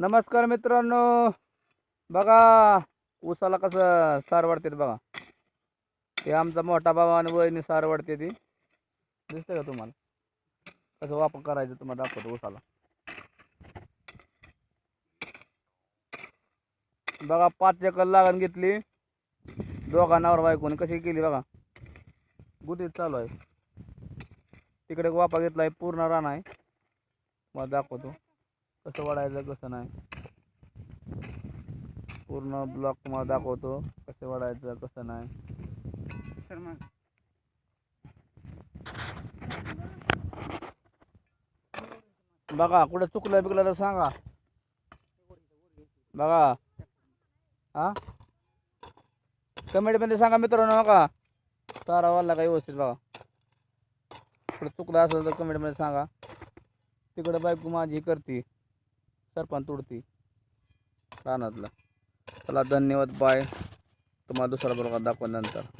नमस्कार मित्रांनो. बघा ऊसाला कसं सार वाढते बघा. हे आमचा मोठा बाबा आणि वहिनी सार वाढते ती. दिसते का तुम्हाला? कसं वापर करायचं तुम्हाला दाखवतो ऊसाला बघा पाच एकर लागण घेतली. दोघांनावर नवर बायकोने कशी केली बघा. गुटीत चालू आहे. तिकडे वापा घेतला आहे पूर्ण रान आहे. मला दाखवतो. कसं वाढायचं कसं नाही. पूर्ण ब्लॉक तुम्हाला दाखवतो कसं वाढायचं कसं नाही. बघा कुठं चुकलं बिकलं तर सांगा. बघा. हा? कमेंटमध्ये सांगा मित्रांनो का तारा वाला का व्यवस्थित बघा. कुठं चुकलं असेल तर कमेंटमध्ये सांगा. तिकडं बायको माझी करते. सरपण तुडती रानातलं. चला धन्यवाद. बाय तुम्हाला दुसरा बरोबर दाखवा नंतर.